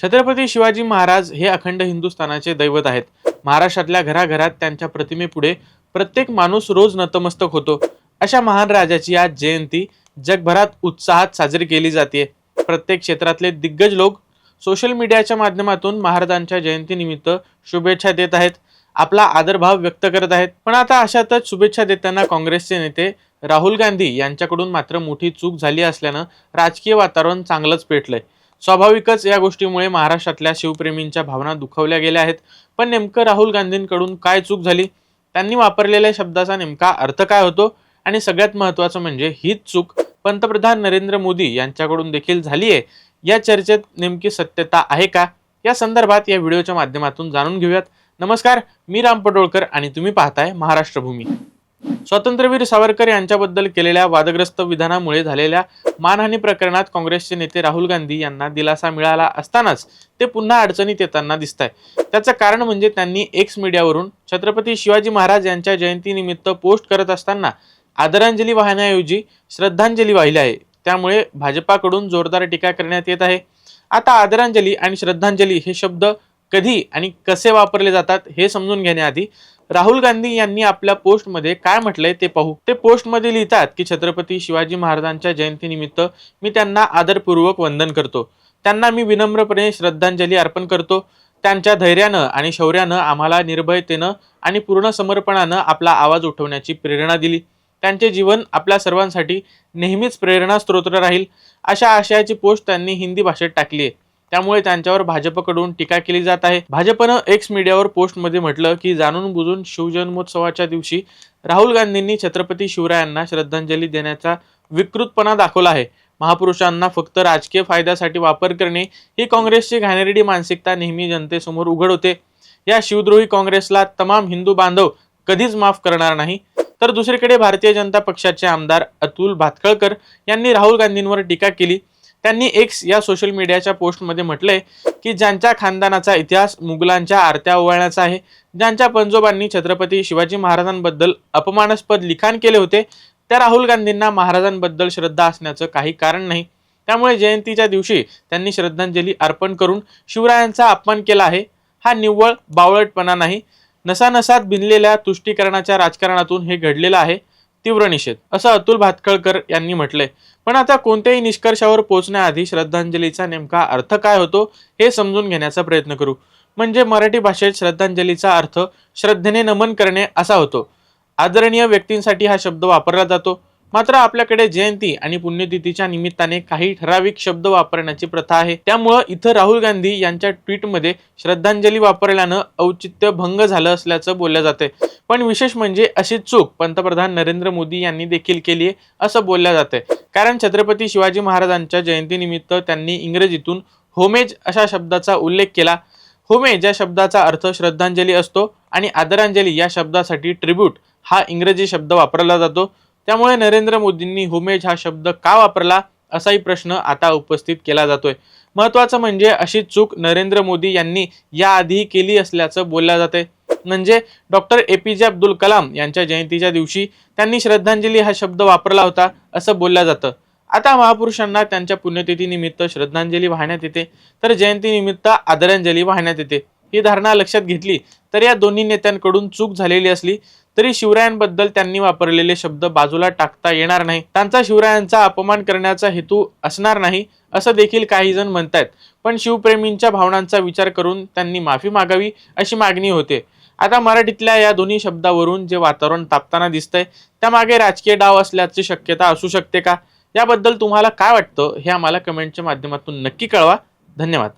छत्रपती शिवाजी महाराज हे अखंड हिंदुस्थानाचे दैवत आहेत. महाराष्ट्रातल्या घराघरात त्यांच्या प्रतिमेपुढे प्रत्येक माणूस रोज नतमस्तक होतो. अशा महान राजाची आज जयंती जगभरात उत्साहात साजरी केली जाते. प्रत्येक क्षेत्रातले दिग्गज लोक सोशल मीडियाच्या माध्यमातून महाराजांच्या जयंतीनिमित्त शुभेच्छा देत आहेत. आपला आदरभाव व्यक्त करत आहेत. पण आता अशातच शुभेच्छा देताना काँग्रेसचे नेते राहुल गांधी यांच्याकडून मात्र मोठी चूक झाली असल्यानं राजकीय वातावरण चांगलंच पेटलंय. स्वाभाविकच या गोष्टीमुळे महाराष्ट्रातल्या शिवप्रेमींच्या भावना दुखावल्या गेल्या आहेत. पण नेमकं राहुल गांधींकडून काय चूक झाली? त्यांनी वापरलेल्या शब्दाचा नेमका अर्थ काय होतो? आणि सगळ्यात महत्त्वाचं म्हणजे हीच चूक पंतप्रधान नरेंद्र मोदी यांच्याकडून देखील झाली आहे या चर्चेत नेमकी सत्यता आहे का? या संदर्भात या व्हिडिओच्या माध्यमातून जाणून घेऊयात. नमस्कार मी राम पडोळकर आणि तुम्ही पाहताय महाराष्ट्र भूमी स्वातंत्र्यवीर सावरकर यांच्याबद्दल केलेल्या वादग्रस्त विधानामुळे झालेल्या मानहानी प्रकरणात काँग्रेसचे नेते राहुल गांधी यांना दिलासा मिळाला असतानाच ते पुन्हा अडचणीत येताना दिसत आहे त्याचं कारण म्हणजे त्यांनी एक्स मीडियावरून छत्रपती शिवाजी महाराज यांच्या जयंतीनिमित्त पोस्ट करत असताना आदरांजली वाहण्याऐवजी श्रद्धांजली वाहिली आहे. त्यामुळे भाजपाकडून जोरदार टीका करण्यात येत आहे. आता आदरांजली आणि श्रद्धांजली हे शब्द कधी आणि कसे वापरले जातात हे समजून घेण्याआधी राहुल गांधी यांनी आपल्या पोस्टमध्ये काय म्हटलंय ते पाहू. ते पोस्टमध्ये लिहितात की छत्रपती शिवाजी महाराजांच्या जयंतीनिमित्त मी त्यांना आदरपूर्वक वंदन करतो. त्यांना मी विनम्रपणे श्रद्धांजली अर्पण करतो. त्यांच्या धैर्यानं आणि शौर्यानं आम्हाला निर्भयतेनं आणि पूर्ण समर्पणानं आपला आवाज उठवण्याची प्रेरणा दिली. त्यांचे जीवन आपल्या सर्वांसाठी नेहमीच प्रेरणा स्त्रोत राहील. अशा आशयाची पोस्ट त्यांनी हिंदी भाषेत टाकली आहे त्यामुळे त्यांच्यावर भाजपकडून टीका केली जात आहे. भाजपनं एक्स मीडियावर पोस्टमध्ये म्हटलं की जाणून बुजून शिवजन्मोत्सवाच्या दिवशी राहुल गांधींनी छत्रपती शिवरायांना श्रद्धांजली देण्याचा विकृतपणा दाखवला आहे. महापुरुषांना फक्त राजकीय फायद्यासाठी वापर करणे ही काँग्रेसची घाणेरडी मानसिकता नेहमी जनतेसमोर उघड होते. या शिवद्रोही काँग्रेसला तमाम हिंदू बांधव कधीच माफ करणार नाही. तर दुसरीकडे भारतीय जनता पक्षाचे आमदार अतुल भातखळकर यांनी राहुल गांधींवर टीका केली. त्यांनी एक्स या सोशल मीडियाच्या पोस्टमध्ये म्हटलंय की ज्यांच्या खानदानाचा इतिहास मुघलांच्या आरत्या ओवाळण्याचा आहे ज्यांच्या पंजोबांनी छत्रपती शिवाजी महाराजांबद्दल अपमानास्पद लिखाण केले होते त्या राहुल गांधींना महाराजांबद्दल श्रद्धा असण्याचं काही कारण नाही. त्यामुळे जयंतीच्या दिवशी त्यांनी श्रद्धांजली अर्पण करून शिवरायांचा अपमान केला आहे. हा निव्वळ बावळटपणा नाही. नसानसात भिनलेल्या तुष्टीकरणाच्या राजकारणातून हे घडलेलं आहे. तीव्र निषेध असं अतुल भातखळकर यांनी म्हटलंय. पण आता कोणत्याही निष्कर्षावर पोहोचण्याआधी श्रद्धांजलीचा नेमका अर्थ काय होतो हे समजून घेण्याचा प्रयत्न करू. म्हणजे मराठी भाषेत श्रद्धांजलीचा अर्थ श्रद्धेने नमन करणे असा होतो. आदरणीय व्यक्तींसाठी हा शब्द वापरला जातो. मात्र आपल्याकडे जयंती आणि पुण्यतिथीच्या निमित्ताने काही ठराविक शब्द वापरण्याची प्रथा आहे. त्यामुळं इथं राहुल गांधी यांच्या ट्विटमध्ये श्रद्धांजली वापरल्यानं औचित्य भंग झालं असल्याचं बोललं जाते पण विशेष म्हणजे अशी चूक पंतप्रधान नरेंद्र मोदी यांनी देखील केली आहे असं बोललं जाते कारण छत्रपती शिवाजी महाराजांच्या जयंतीनिमित्त त्यांनी इंग्रजीतून होमेज अशा शब्दाचा उल्लेख केला. होमेज या शब्दाचा अर्थ श्रद्धांजली असतो आणि आदरांजली या शब्दासाठी ट्रिब्यूट हा इंग्रजी शब्द वापरला जातो. त्यामुळे नरेंद्र मोदींनी हुमेज हा शब्द का वापरला असाही प्रश्न आता उपस्थित केला जातोय. महत्वाचं म्हणजे अशी चूक नरेंद्र मोदी यांनी याआधी केली असल्याचं बोललं जाते म्हणजे डॉक्टर ए. पी. जे. अब्दुल कलाम यांच्या जयंतीच्या दिवशी त्यांनी श्रद्धांजली हा शब्द वापरला होता असं बोललं जातं. आता महापुरुषांना त्यांच्या पुण्यतिथीनिमित्त श्रद्धांजली वाहण्यात येते. तर जयंतीनिमित्त आदरांजली वाहण्यात येते. ही धारणा लक्षात घेतली तर या दोन्ही नेत्यांकडून चूक झालेली असली तरी शिवरायांबद्दल त्यांनी वापरलेले शब्द बाजूला टाकता येणार नाही. त्यांचा शिवरायांचा अपमान करण्याचा हेतू असणार नाही असं देखील काही जण म्हणतायत. पण शिवप्रेमींच्या भावनांचा विचार करून त्यांनी माफी मागावी अशी मागणी होते. आता मराठीतल्या या दोन्ही शब्दावरून जे वातावरण तापताना दिसतंय त्यामागे राजकीय डाव असल्याची शक्यता असू शकते का? याबद्दल तुम्हाला काय वाटतं हे आम्हाला कमेंटच्या माध्यमातून नक्की कळवा. धन्यवाद.